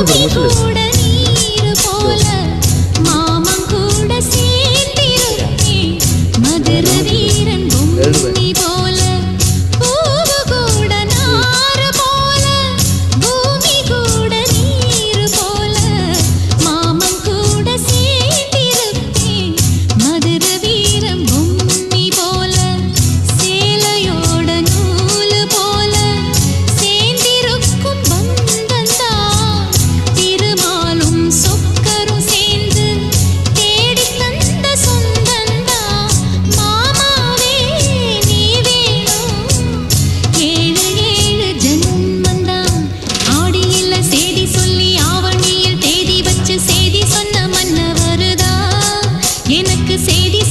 মুসলমান মুসলমান